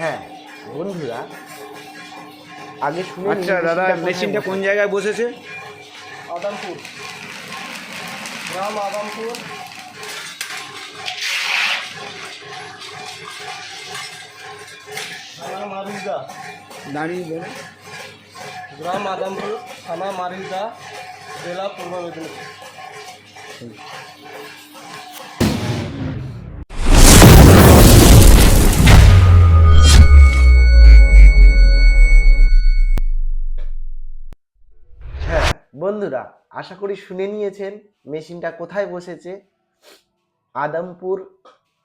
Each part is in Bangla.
হ্যাঁ। বন্ধুরা আগে শুনে আচ্ছা দাদা মেশিনটা কোন জায়গায় বসেছে? আদমপুর। গ্রাম আদমপুর। থানা মারিদা। দাঁড়িয়ে বলে গ্রাম আদমপুর থানা মারিদা জেলা পূর্ব মেদিনীপুর। বন্ধুরা আশা করি শুনে নিয়েছেন। মেশিনটা কোথায় বসেছে? আদমপুর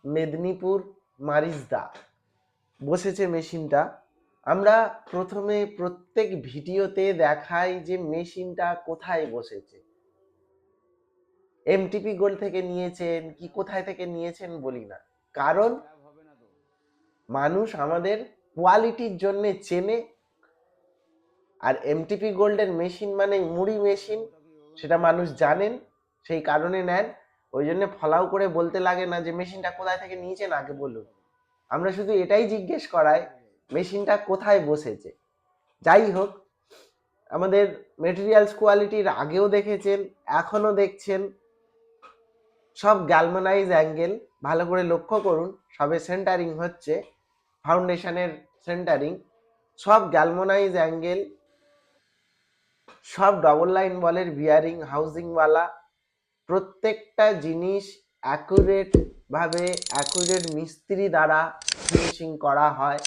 মেদিনীপুর মারিজদা বসেছে মেশিনটা। আমরা প্রথমে প্রত্যেক ভিডিওতে দেখাই যে মেশিনটা কোথায় বসেছে। এমটিপি গোল থেকে নিয়েছেন কি কোথায় থেকে নিয়েছেন বলি না। কারণ মানুষ আমাদের কোয়ালিটির জন্য চেনে আর এমটিপি গোল্ডের মেশিন মানে মুড়ি মেশিন সেটা মানুষ জানেন, সেই কারণে নেন। ওই জন্য ফলাও করে বলতে লাগে না যে মেশিনটা কোথায় থেকে নিয়েছেন আগে বলুন। আমরা শুধু এটাই জিজ্ঞেস করাই মেশিনটা কোথায় বসেছে? যাই হোক, আমাদের মেটেরিয়ালস কোয়ালিটির আগেও দেখেছেন, এখনও দেখছেন। সব গ্যালমানাইজ অ্যাঙ্গেল ভালো করে লক্ষ্য করুন, সবে সেন্টারিং হচ্ছে ফাউন্ডেশনের সেন্টারিং সব গ্যালমোনাইজ অ্যাঙ্গেল সব ডবল লাইন বলের বিয়ারিং হাউজিংওয়ালা প্রত্যেকটা জিনিস অ্যাকুরেট ভাবে অ্যাকুরেট মিস্ত্রি দ্বারা ফিনিশিং করা হয়।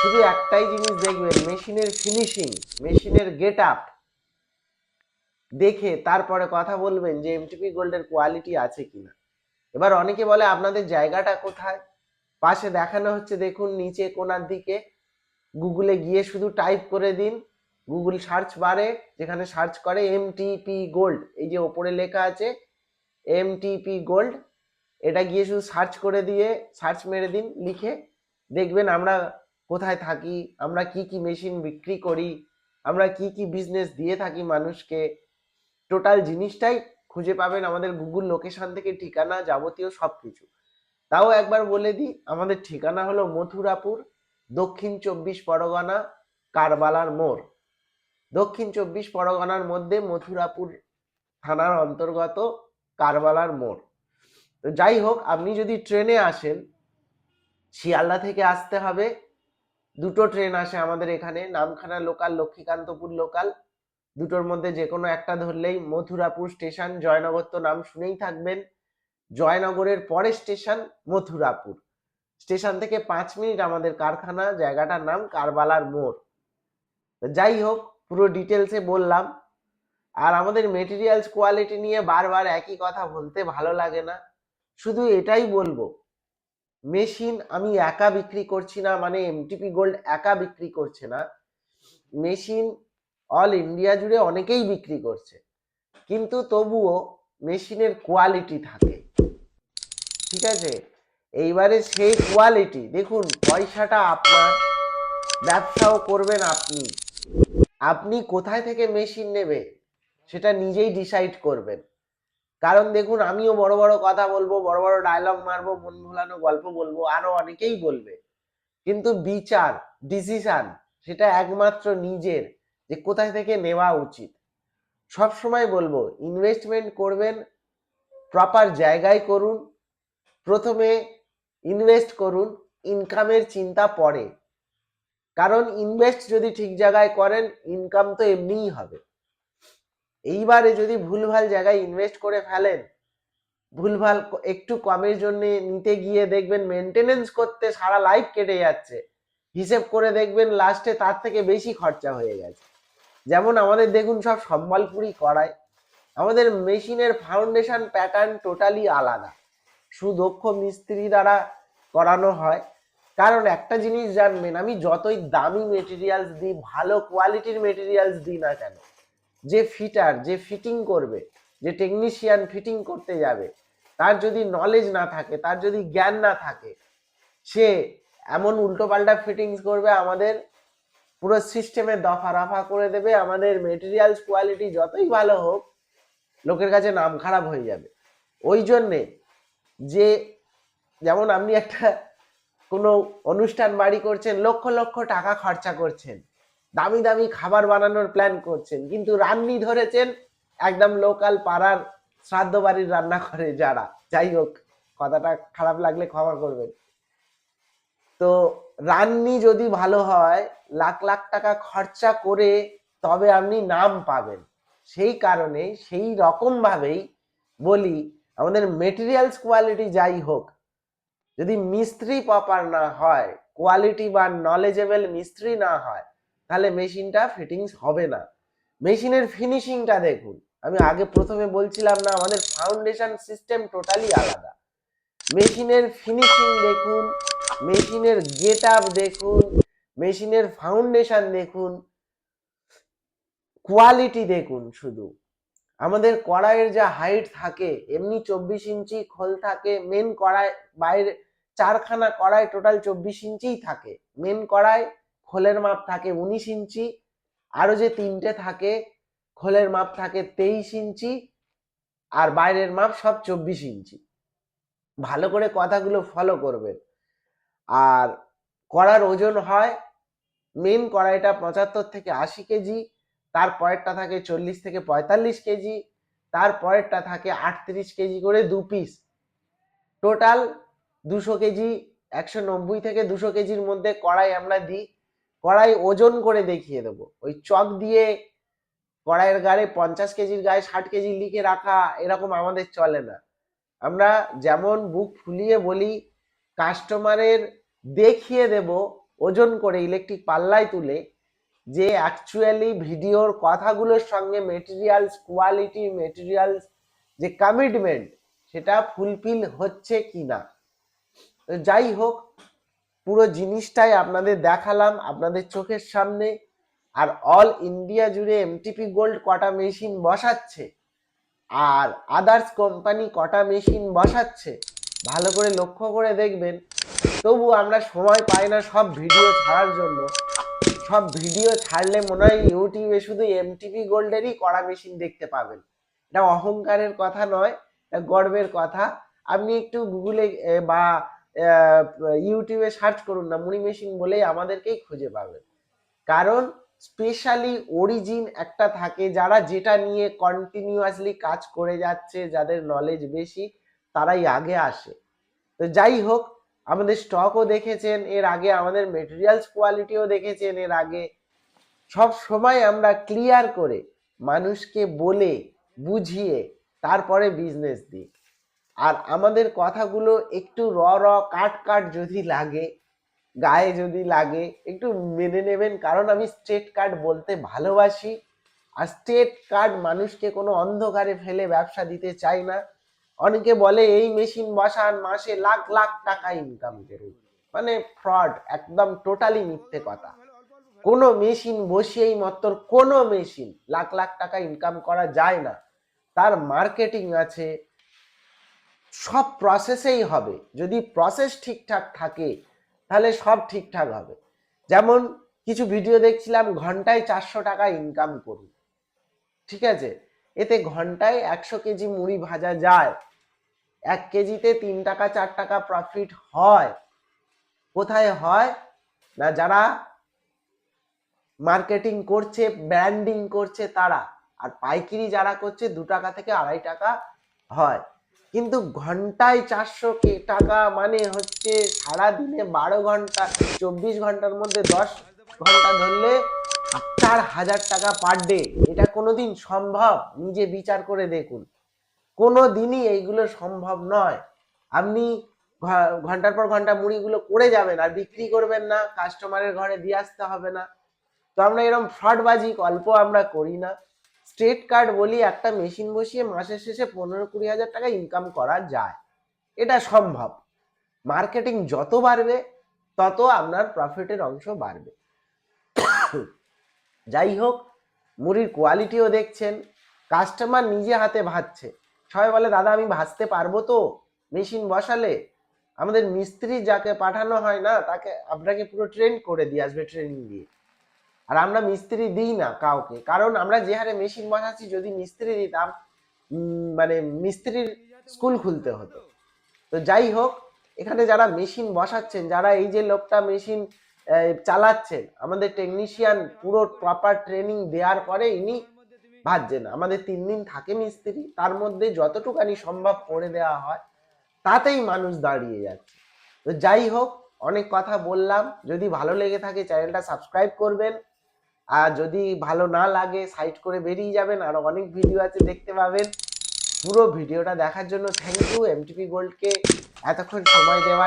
শুধু একটাই জিনিস দেখবেন, মেশিনের ফিনিশিং মেশিনের গেট আপ দেখে তারপরে কথা বলবেন যে এমটিপি গোল্ডের কোয়ালিটি আছে কিনা। এবার অনেকে বলে, আপনাদের জায়গাটা কোথায়? পাশে দেখানো হচ্ছে, দেখুন, নিচে, কোনার দিকে। গুগলে গিয়ে শুধু টাইপ করে দিন। গুগল সার্চ বারে যেখানে সার্চ করে এমটিপি গোল্ড এই যে ওপরে লেখা আছে এমটিপি গোল্ড এটা গিয়ে শুধু সার্চ করে দিয়ে সার্চ মেরে দিন, লিখে দেখবেন আমরা কোথায় থাকি, আমরা কি কি মেশিন বিক্রি করি, আমরা কি কি বিজনেস দিয়ে থাকি মানুষকে। টোটাল জিনিসটাই খুঁজে পাবেন আমাদের গুগল লোকেশন থেকে ঠিকানা যাবতীয় সব কিছু তাও একবার বলে দিই, আমাদের ঠিকানা হলো মথুরাপুর, দক্ষিণ চব্বিশ পরগনা, কারবালার মোড়। দক্ষিণ চব্বিশ পরগনার মধ্যে মথুরাপুর থানার অন্তর্গত কারবালার মোড়। তো যাই হোক, আপনি যদি ট্রেনে আসেন, শিয়ালদা থেকে আসতে হবে। দুটো ট্রেন আসে আমাদের এখানে, নামখানা লোকাল, লক্ষ্মীকান্তপুর লোকাল। দুটোর মধ্যে যে কোনো একটা ধরলেই মথুরাপুর স্টেশন, জয়নগর তো নাম শুনেই থাকবেন। জয়নগরের পরে স্টেশন মথুরাপুর। স্টেশন থেকে পাঁচ মিনিট আমাদের কারখানা, জায়গাটার নাম কারবালার মোড়। যাই হোক পুরো ডিটেলসে বললাম। আর আমাদের মেটেরিয়ালস কোয়ালিটি নিয়ে বারবার একই কথা বলতে ভালো লাগে না। শুধু এটাই বলব মেশিন আমি একা বিক্রি করছি না মানে এমটিপি গোল্ড একা বিক্রি করছে না। মেশিন অল ইন্ডিয়া জুড়ে অনেকেই বিক্রি করছে, কিন্তু তবুও মেশিনের কোয়ালিটি থাকে। ঠিক আছে? এইবারে সেই কোয়ালিটি দেখুন, পয়সাটা আপনার, ব্যবসাও করবেন আপনি। আপনি কোথায় থেকে মেশিন নেবে সেটা নিজেই ডিসাইড করবেন। কারণ দেখুন, আমিও বড় বড় কথা বলব, বড় বড় ডায়লগ মারবো, মন ভোলানো গল্প বলব, আরও অনেকেই বলবে। কিন্তু বিচার ডিসিশন সেটা একমাত্র নিজের, যে কোথায় থেকে নেওয়া উচিত। সব সময় বলব ইনভেস্টমেন্ট করবেন প্রপার জায়গায় করুন, প্রথমে ইনভেস্ট করুন ইনকামের চিন্তা পরে। কারণ ইনভেস্ট যদি ঠিক জায়গায় করেন ইনকাম তো এমনিই হবে। এইবারে যদি ভুলভাল জায়গায় ইনভেস্ট করে ফেলেন, ভুলভাল একটু কমের জন্য নিতে গিয়ে দেখবেন মেনটেনেন্স করতে সারা লাইফ কেটে যাচ্ছে। হিসেব করে দেখবেন লাস্টে তার থেকে বেশি খরচা হয়ে গেছে। যেমন আমাদের দেখুন সব সম্বলপুরি করায় আমাদের মেশিনের ফাউন্ডেশন প্যাটার্ন টোটালি আলাদা। সুদক্ষ মিস্ত্রি দ্বারা করানো হয়। কারণ একটা জিনিস জানবেন, আমি যতই দামি মেটেরিয়ালস দিই, ভালো কোয়ালিটির মেটেরিয়ালস দিই না কেন, যে ফিটার যে ফিটিং করবে, যে টেকনিশিয়ান ফিটিং করতে যাবে, তার যদি নলেজ না থাকে, তার যদি জ্ঞান না থাকে, সে এমন উল্টোপাল্টা ফিটিংস করবে, আমাদের পুরো সিস্টেমে দফা রাফা করে দেবে, আমাদের মেটেরিয়ালস কোয়ালিটি যতই ভালো হোক, লোকের কাছে নাম খারাপ হয়ে যাবে। ওই জন্যে যে, যেমন আপনি একটা কোনো অনুষ্ঠান বাড়ি করছেন, লক্ষ লক্ষ টাকা খরচা করছেন, দামি দামি খাবার বানানোর প্ল্যান করছেন, কিন্তু রান্নি ধরেছেন একদম লোকাল পাড়ার শ্রাদ্ধ বাড়ির রান্না করে যারা। যাই হোক, কথাটা খারাপ লাগলে ক্ষমা করবেন। তো রান্নি যদি ভালো হয়, লাখ লাখ টাকা খরচা করে তবে আপনি নাম পাবেন। সেই কারণে সেই রকম ভাবেই বলি, আমাদের মেটেরিয়ালস কোয়ালিটি যাই হোক যদি মিস্ত্রি প্রপার না হয় কোয়ালিটি বা নলেজেবল মিস্ত্রি না হয়, তাহলে মেশিনটা ফিটিংস হবে না। মেশিনের ফিনিশিংটা দেখুন। আমি আগে প্রথমে বলছিলাম না, আমাদের ফাউন্ডেশন সিস্টেম টোটালি আলাদা। মেশিনের ফিনিশিং দেখুন, মেশিনের গেট আপ দেখুন, মেশিনের ফাউন্ডেশন দেখুন কোয়ালিটি দেখুন শুধু। আমাদের কড়াইয়ের যা হাইট থাকে, এমনি চব্বিশ ইঞ্চি খোল থাকে মেন কড়াই বাইরে চারখানা কড়াই টোটাল চব্বিশ ইঞ্চিই থাকে। মেন কড়াই, খোলের মাপ থাকে উনিশ ইঞ্চি, আরও যে তিনটে থাকে, খোলের মাপ থাকে তেইশ ইঞ্চি, আর বাইরের মাপ সব চব্বিশ ইঞ্চি। ভালো করে কথাগুলো ফলো করবেন। আর কড়ার ওজন হয় মেন কড়াইটা পঁচাত্তর থেকে আশি কেজি, তার পরেরটা থাকে চল্লিশ থেকে পঁয়তাল্লিশ কেজি, তার পরেরটা থাকে আটত্রিশ কেজি করে দু পিস টোটাল দুশো কেজি, একশো নব্বই থেকে দুশো কেজির মধ্যে কড়াই আমরা দিই, কড়াই ওজন করে দেখিয়ে দেবো। ওই চক দিয়ে কড়াইয়ের গায়ে পঞ্চাশ কেজির গায়ে ষাট কেজি লিখে রাখা, এরকম আমাদের চলে না। আমরা যেমন বুক ফুলিয়ে বলি, কাস্টমারের দেখিয়ে দেব ওজন করে ইলেকট্রিক পাল্লায় তুলে যে অ্যাকচুয়ালি ভিডিওর কথাগুলোর সঙ্গে মেটেরিয়ালস কোয়ালিটি মেটেরিয়ালস যে কমিটমেন্ট সেটা ফুলফিল হচ্ছে কি না যাই হোক, পুরো জিনিসটাই আপনাদের দেখালাম আপনাদের চোখের সামনে আর অল ইন্ডিয়া জুড়ে এমটিপি গোল্ড কটা মেশিন বসাচ্ছে আর আদার্স কোম্পানি কটা মেশিন বসাচ্ছে, ভালো করে লক্ষ্য করে দেখবেন। তবু আমরা সময় পাই না সব ভিডিও ছাড়ার জন্য। সব ভিডিও ছাড়লে মনে হয় ইউটিউবে শুধু এমটিপি গোল্ডেরই কড়া মেশিন দেখতে পাবেন। এটা অহংকারের কথা নয়, এটা গর্বের কথা। আপনি একটু গুগলে বা ইউটিউবে সার্চ করুন না মুনি মেশিন বলেই আমাদেরকেই খুঁজে পাবেন। কারণ স্পেশালি অরিজিন একটা থাকে, যারা যেটা নিয়ে কন্টিনিউয়াসলি কাজ করে যাচ্ছে, যাদের নলেজ বেশি, তারাই আগে আসে। তো যাই হোক, আমাদের স্টকও দেখেছেন, এর আগে আমাদের মেটেরিয়ালস কোয়ালিটিও দেখেছেন, এর আগে সব সময় আমরা ক্লিয়ার করে মানুষকে বলে, বুঝিয়ে, তারপরে বিজনেস দিই। আর আমাদের কথাগুলো একটু র র, কাট কাট যদি লাগে, গায়ে যদি লাগে, একটু মেনে নেবেন। কারণ আমি স্ট্রেট কার্ড বলতে ভালোবাসি। আর স্ট্রেট কার্ড মানুষকে কোনো অন্ধকারে ফেলে ব্যবসা দিতে চাই না। অনেকে বলে, এই মেশিন বসান, মাসে লাখ লাখ টাকা ইনকাম করুন। মানে ফ্রড একদম টোটালি মিথ্যে কথা। কোনো মেশিন বসিয়েই মাত্র কোনো মেশিন লাখ লাখ টাকা ইনকাম করা যায় না। তার মার্কেটিং আছে সব প্রসেসেই হবে। যদি প্রসেস ঠিকঠাক থাকে, তাহলে সব ঠিকঠাক হবে। যেমন কিছু ভিডিও দেখছিলাম, ঘন্টায় চারশো টাকা ইনকাম করুন ঠিক আছে? এতে ঘন্টায় একশো কেজি মুড়ি ভাজা যায়। এক কেজিতে তিন টাকা, চার টাকা প্রফিট হয়। কোথায় হয়? না, যারা মার্কেটিং করছে ব্র্যান্ডিং করছে তারা। আর পাইকারি যারা করছে, দু টাকা থেকে আড়াই টাকা হয়। কিন্তু ঘন্টায় চারশো টাকা মানে হচ্ছে সারা দিনে বারো ঘণ্টা, চব্বিশ ঘণ্টার মধ্যে দশ ঘণ্টা ধরলে চার হাজার টাকা পার ডে এটা কোনোদিন সম্ভব? নিজে বিচার করে দেখুন। কোনো দিনই এইগুলো সম্ভব নয়। আপনি ঘণ্টার পর ঘণ্টা মুড়িগুলো করে যাবেন আর বিক্রি করবেন না কাস্টমারের ঘরে দিয়ে আসতে হবে না। তো আমরা এরকম ফ্রডবাজি, অল্প আমরা করি না। স্ট্রেট কার্ড বলি একটা মেশিন বসিয়ে মাসের শেষে পনেরো কুড়ি হাজার টাকা ইনকাম করা যায়। এটা সম্ভব। মার্কেটিং যত বাড়বে, তত আপনার প্রফিটের অংশ বাড়বে। যাই হোক, মুড়ির কোয়ালিটিও দেখছেন কাস্টমার নিজে হাতে ভাজছে। সবাই বলে, দাদা, আমি ভাজতে পারব তো মেশিন বসালে? আমাদের মিস্ত্রি যাকে পাঠানো হয় না, তাকে আপনাকে পুরো ট্রেন করে দিয়ে আসবে ট্রেনিং দিয়ে। আর আমরা মিস্ত্রি দিই না কাউকে। কারণ আমরা যে হারে মেশিন বসাচ্ছি, যদি মিস্ত্রি দিতাম মানে মিস্ত্রির স্কুল খুলতে হতো। তো যাই হোক, এখানে যারা মেশিন বসাচ্ছেন, যারা এই যে লোকটা মেশিন চালাচ্ছেন, আমাদের টেকনিশিয়ান পুরো প্রপার ট্রেনিং দেওয়ার পরে ইনি ভাজছেন। আমাদের তিন দিন থাকে মিস্ত্রি, তার মধ্যে যতটুকানি সম্ভব করে দেওয়া হয়, তাতেই মানুষ দাঁড়িয়ে যাচ্ছে। তো যাই হোক, অনেক কথা বললাম। যদি ভালো লেগে থাকে চ্যানেলটা সাবস্ক্রাইব করবেন। আর যদি ভালো না লাগে সাইড করে বেরিয়ে যাবেন। আর অনেক ভিডিও আছে, দেখতে পাবেন। পুরো ভিডিওটা দেখার জন্য থ্যাংক ইউ এমটিপি গোল্ডকে এতক্ষণ সময় দেওয়া